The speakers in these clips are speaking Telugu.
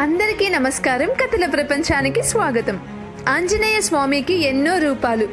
అందరికీ నమస్కారం. కథల ప్రపంచానికి స్వాగతం. ఆంజనేయ స్వామికి ఎన్నో రూపాలు.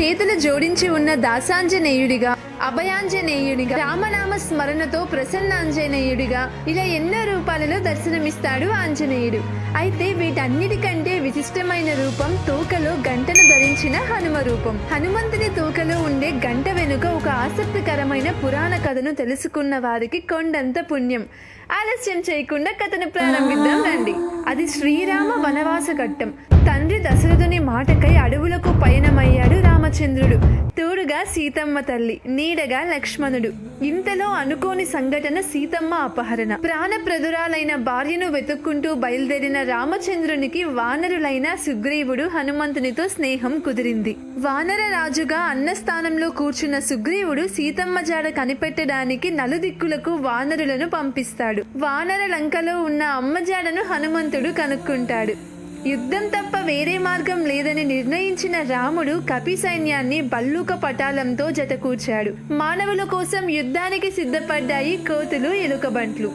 చేతులు జోడించి ఉన్న దాసాంజనేయుడిగా అభయాంజనేయుడిగా రామనామ స్మరణతో ప్రసన్నాంజనేయుడిగా ఇలా ఎన్నో రూపాలలో దర్శనమిస్తాడు ఆంజనేయుడు. అయితే వీటన్నిటికంటే విశిష్టమైన రూపం తోకలో గంటను ధరించిన హనుమ రూపం. హనుమంతుని తోకలో ఉండే గంట వెనుక ఒక ఆసక్తికరమైన పురాణ కథను తెలుసుకున్న వారికి కొండంత పుణ్యం. ఆలస్యం చేయకుండా కథను ప్రారంభిద్దాం రండి. అది శ్రీరామ వనవాస ఘట్టం. తండ్రి దశరథుని మాటకై అడవులకు పయనమయ్యాడు రామచంద్రుడు. తోడుగా సీతమ్మ తల్లి నీడగా లక్ష్మణుడు. ఇంతలో అనుకోని సంఘటన సీతమ్మ అపహరణ. ప్రాణప్రదురాలైన భార్యను వెతుక్కుంటూ బయలుదేరిన రామచంద్రునికి వానరులైన సుగ్రీవుడు హనుమంతునితో స్నేహం కుదిరింది. వానర రాజుగా అన్నస్థానంలో కూర్చున్న సుగ్రీవుడు సీతమ్మ జాడ కనిపెట్టడానికి నలుదిక్కులకు వానరులను పంపిస్తాడు. వానర లంకలో ఉన్న అమ్మ జాడను హనుమంతుడు కనుక్కుంటాడు. యుద్ధం తప్ప వేరే మార్గం లేదని నిర్ణయించిన రాముడు కపి సైన్యాన్ని బల్లూక పటాలంతో జతకూర్చాడు. మానవుల కోసం యుద్ధానికి సిద్ధపడ్డాయి కోతులు ఎలుకబంట్లు.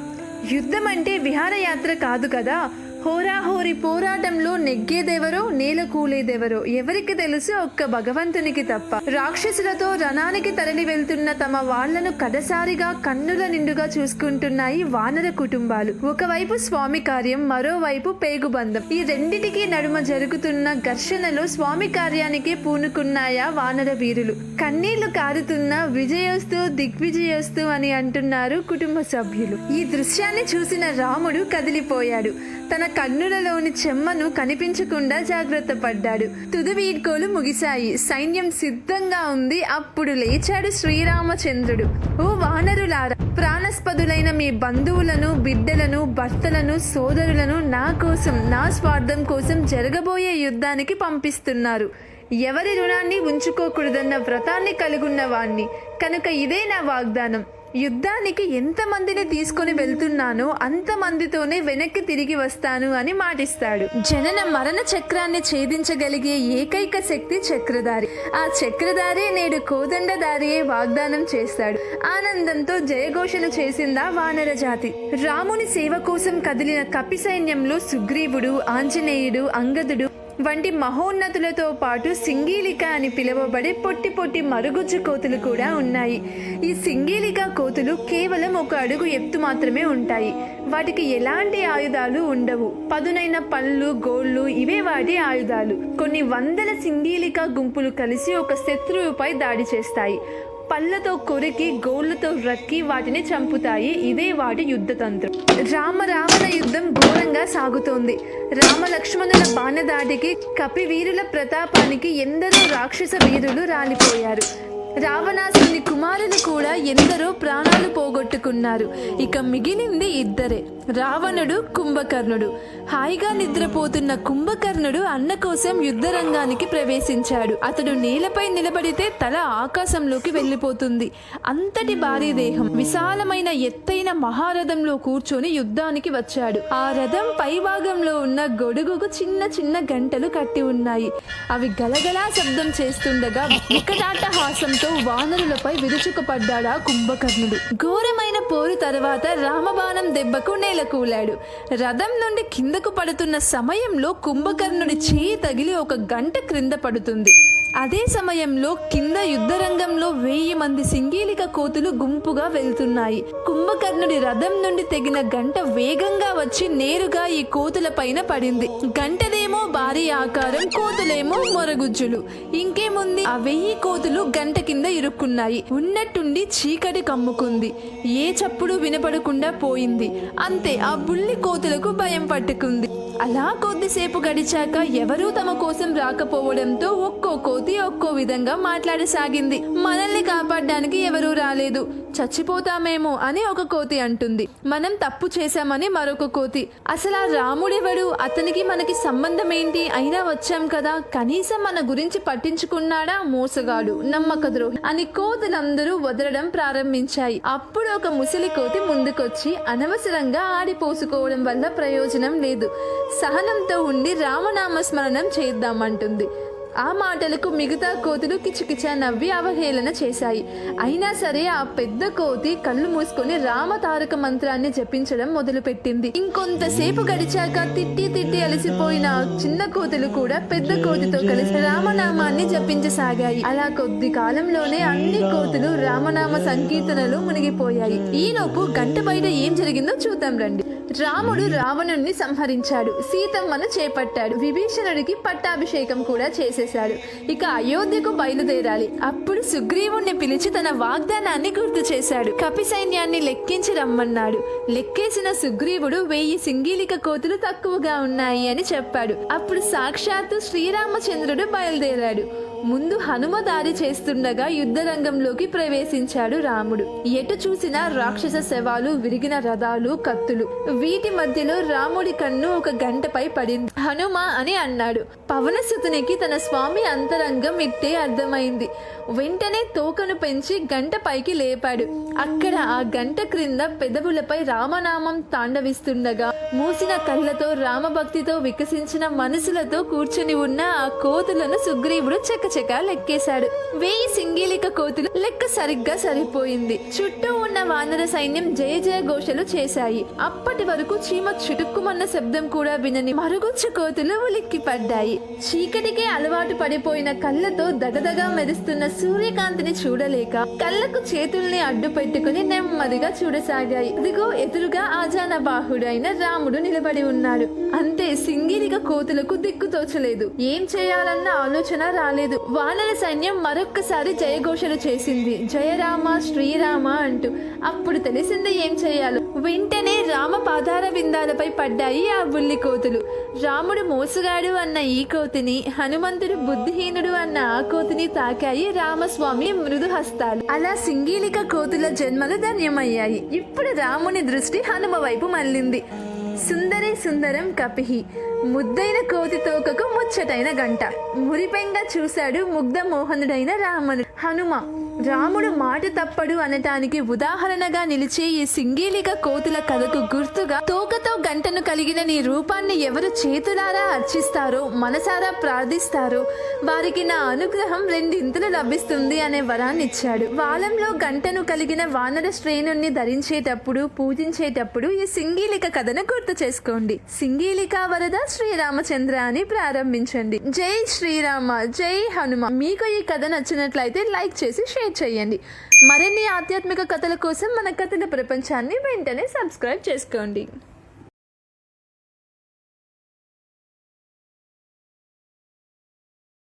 యుద్ధం అంటే విహారయాత్ర కాదు కదా? హోరాహోరి పోరాటంలో నెగ్గేదెవరో నేల కూలేదెవరో ఎవరికి తెలుసు ఒక్క భగవంతునికి తప్ప. రాక్షసులతో రణానికి తరలి వెళ్తున్న తమ వాళ్ళను కడసారిగా కన్నుల నిండుగా చూసుకుంటున్నాయి వానర కుటుంబాలు. ఒకవైపు స్వామి కార్యం మరోవైపు పేగుబంధం. ఈ రెండిటికి నడుమ జరుగుతున్న ఘర్షణలో స్వామి కార్యానికి పూనుకున్నాయా వానర వీరులు. కన్నీళ్ళు కారుతున్న విజయోస్తు దిగ్విజయోస్తు అని అంటున్నారు కుటుంబ సభ్యులు. ఈ దృశ్యాన్ని చూసిన రాముడు కదిలిపోయాడు. తన కన్నులలోని చెమ్మను కనిపించకుండా జాగ్రత్త పడ్డాడు. తుది వీడ్కోలు ముగిశాయి. సైన్యం సిద్ధంగా ఉంది. అప్పుడు లేచాడు శ్రీరామచంద్రుడు. ఓ వానరులారా ప్రాణస్పదులైన మీ బంధువులను బిడ్డలను భర్తలను సోదరులను నా కోసం నా స్వార్థం కోసం జరగబోయే యుద్ధానికి పంపిస్తున్నారు. ఎవరి రుణాన్ని ఉంచుకోకూడదన్న వ్రతాన్ని కలుగున్న వాణ్ణి. కనుక ఇదే నా వాగ్దానం. యుద్ధానికి ఎంతమందిని తీసుకొని వెళ్తున్నానో అంతమందితోనే వెనక్కి తిరిగి వస్తాను అని మాటిస్తాడు. జనన మరణ చక్రాన్ని ఛేదించగలిగే ఏకైక శక్తి చక్రధారి. ఆ చక్రధారి నేడు కోదండదారియే వాగ్దానం చేస్తాడు. ఆనందంతో జయఘోషణ చేసిందా వానర జాతి. రాముని సేవ కోసం కదిలిన కపి సైన్యంలో సుగ్రీవుడు ఆంజనేయుడు అంగదుడు వంటి మహోన్నతులతో పాటు సింగీలిక అని పిలువబడే పొట్టి పొట్టి మరుగుజ్జు కోతులు కూడా ఉన్నాయి. ఈ సింగీలిక కోతులు కేవలం ఒక అడుగు ఎత్తు మాత్రమే ఉంటాయి. వాటికి ఎలాంటి ఆయుధాలు ఉండవు. పదునైన పళ్ళు గోళ్ళు ఇవే వాటి ఆయుధాలు. కొన్ని వందల సింగీలిక గుంపులు కలిసి ఒక శత్రువుపై దాడి చేస్తాయి. పళ్ళతో కొరికి గోళ్ళతో రక్కి వాటిని చంపుతాయి. ఇదే వాటి యుద్ధ తంత్రం రామ రావణ యుద్ధం ఘోరంగా సాగుతోంది. రామ లక్ష్మణుల బాణదాటికి కపి వీరుల ప్రతాపానికి ఎందరో రాక్షస వీరులు రాలిపోయారు. రావణాసుని కుమారులు కూడా ఎందరో ప్రాణాలు పోగొట్టుకున్నారు. ఇక మిగిలింది ఇద్దరే. రావణుడు కుంభకర్ణుడు. హాయిగా నిద్రపోతున్న కుంభకర్ణుడు అన్న కోసం యుద్ధ రంగానికి ప్రవేశించాడు. అతడు నేలపై నిలబడితే తల ఆకాశంలోకి వెళ్ళిపోతుంది. అంతటి భారీ దేహం. విశాలమైన ఎత్తైన మహారథంలో కూర్చొని యుద్ధానికి వచ్చాడు. ఆ రథం పై భాగంలో ఉన్న గొడుగుకు చిన్న చిన్న గంటలు కట్టి ఉన్నాయి. అవి గలగలా శబ్దం చేస్తుండగా వికటాటహాసంతో వానరులపై విరుచుకుపడ్డాడా కుంభకర్ణుడు. ఘోరమైన పోరు తర్వాత రామబాణం దెబ్బకు నేలకూలాడు రథం నుండి కిందకు పడుతున్న సమయంలో కుంభకర్ణుడి చేయి తగిలి ఒక గంట క్రింద పడుతుంది. అదే సమయంలో కింద యుద్ధరంగంలో వెయ్యి మంది సింగీలిక కోతులు గుంపుగా వెళ్తున్నాయి. కుంభకర్ణుడి రథం నుండి తెగిన గంట వేగంగా వచ్చి నేరుగా ఈ కోతుల పైన పడింది. గంటదేమో భారీ ఆకారం కోతులేమో మొరగుజ్జులు. ఇంకేముంది? ఆ వెయ్యి కోతులు గంట కింద ఇరుక్కున్నాయి. ఉన్నట్టుండి చీకటి కమ్ముకుంది. ఏ చప్పుడు వినపడకుండా పోయింది. అంతే ఆ బుల్లి కోతులకు భయం పట్టుకుంది. అలా కొద్దిసేపు గడిచాక ఎవరూ తమ కోసం రాకపోవడంతో ఒక్కో కోతు ఒక్కో విధంగా మాట్లాడసాగింది. మనల్ని కాపాడడానికి ఎవరూ రాలేదు. చచ్చిపోతామేమో అని ఒక కోతి అంటుంది. మనం తప్పు చేశామని మరొక కోతి. అసలు ఆ రాముడెవడు? అతనికి మనకి సంబంధం ఏంటి అయినా వచ్చాం కదా. కనీసం మన గురించి పట్టించుకున్నాడా? మోసగాడు. నమ్మకద్రో అని కోతులందరూ వదలడం ప్రారంభించాయి. అప్పుడు ఒక ముసలి కోతి ముందుకొచ్చి అనవసరంగా ఆడిపోసుకోవడం వల్ల ప్రయోజనం లేదు. సహనంతో ఉండి రామనామ స్మరణం చేద్దామంటుంది. ఆ మాటలకు మిగతా కోతులు కిచకిచ నవ్వి అవహేళన చేశాయి. అయినా సరే ఆ పెద్ద కోతి కళ్ళు మూసుకొని రామతారక మంత్రాన్ని జపించడం మొదలుపెట్టింది. ఇంకొంతసేపు గడిచాక తిట్టి తిట్టి అలసిపోయిన చిన్న కోతులు కూడా పెద్ద కోతితో కలిసి రామనామాన్ని జపించసాగాయి. అలా కొద్ది కాలంలోనే అన్ని కోతులు రామనామ సంకీర్తనలు మునిగిపోయాయి. ఈలోపు గంట బయట ఏం జరిగిందో చూద్దాం రండి. రాముడు రావణుణ్ణి సంహరించాడు. సీతమ్మను చేపట్టాడు. విభీషణుడికి పట్టాభిషేకం కూడా చేసేశాడు. ఇక అయోధ్యకు బయలుదేరాలి. అప్పుడు సుగ్రీవుణ్ణి పిలిచి తన వాగ్దానాన్ని గుర్తు చేశాడు. కపి సైన్యాన్ని లెక్కించి రమ్మన్నాడు. లెక్కేసిన సుగ్రీవుడు వెయ్యి సింగీలిక కోతులు తక్కువగా ఉన్నాయి అని చెప్పాడు. అప్పుడు సాక్షాత్తు శ్రీరామచంద్రుడు బయలుదేరాడు. ముందు హనుమ దారి చేస్తుండగా యుద్ధ రంగంలోకి ప్రవేశించాడు రాముడు. ఎటు చూసినా రాక్షస శవాలు విరిగిన రథాలు కత్తులు. వీటి మధ్యలో రాముడి కన్ను ఒక గంటపై పడింది. హనుమ అని అన్నాడు. పవనసుతునికి తన స్వామి అంతరంగం ఇట్టే అర్థమైంది. వెంటనే తోకను పెంచి గంట పైకి లేపాడు. అక్కడ ఆ గంట క్రింద పెదవులపై రామనామం తాండవిస్తుండగా మూసిన కళ్ళతో రామభక్తితో వికసించిన మనసులతో కూర్చుని ఉన్న ఆ కోతులను సుగ్రీవుడు చకచకా లెక్కేశాడు. వేయి సింగిలిక కోతులు లెక్క సరిగ్గా సరిపోయింది. చుట్టూ ఉన్న వానర సైన్యం జయ జయ ఘోషలు చేశాయి. అప్పటి వరకు చీమ చుటుక్కుమన్న శబ్దం కూడా వినని మరుగుచ్చు కోతులు ఉలిక్కి పడ్డాయి చీకటికే అలవాటు పడిపోయిన కళ్ళతో దగదగా మెరుస్తున్న సూర్యకాంతిని చూడలేక కళ్ళకు చేతుల్ని అడ్డు పెట్టుకుని నెమ్మదిగా చూడసాగాయి. ఇదిగో ఎదురుగా ఆజాన బాహుడైన రాముడు నిలబడి ఉన్నాడు. అంతే సింగిరిగా కోతులకు దిక్కు తోచలేదు. ఏం చేయాలన్న ఆలోచన రాలేదు. వానర సైన్యం మరొక్కసారి జయఘోషలు చేసింది. జయరామ శ్రీరామ అంటూ అప్పుడు తెలిసింది ఏం చేయాలో. వెంటనే రామ పాదార విందాలపై పడ్డాయి ఆ బుల్లి కోతులు. రాముడు మోసుగాడు అన్న ఈ కోతిని హనుమంతుడు బుద్ధిహీనుడు అన్న ఆ కోతిని తాకాయి రామస్వామి మృదుహస్తాలు అలా సింగీలిక కోతుల జన్మలు ధన్యమయ్యాయి. ఇప్పుడు రాముని దృష్టి హనుమ వైపు మళ్ళింది. సుందరి సుందరం కపిహి. ముద్దైన కోతి తోకకు ముచ్చటైన గంట. మురిపెంగా చూశాడు ముగ్ధ మోహనుడైన రామను. హనుమ రాముడు మాట తప్పడు అనటానికి ఉదాహరణగా నిలిచే ఈ సింగీలిక కోతుల కథకు గుర్తుగా తోకతో గంటను కలిగిన నీ రూపాన్ని ఎవరు చేతులారా అర్చిస్తారో మనసారా ప్రార్థిస్తారో వారికి నా అనుగ్రహం రెండింతలు లభిస్తుంది అనే వరాన్ని ఇచ్చాడు. వాలంలో గంటను కలిగిన వానర శ్రేణుణ్ణి ధరించేటప్పుడు పూజించేటప్పుడు ఈ సింగీలిక కథను గుర్తు చేసుకోండి. సింగీలిక వరద శ్రీరామచంద్ర అని ప్రారంభించండి. జై శ్రీరామ జై హనుమ. మీకు ఈ కథ నచ్చినట్లయితే లైక్ చేసి షేర్ చేయండి. మరిన్ని ఆధ్యాత్మిక కథల కోసం మన కథల ప్రపంచాన్ని వెంటనే సబ్స్క్రైబ్ చేసుకోండి.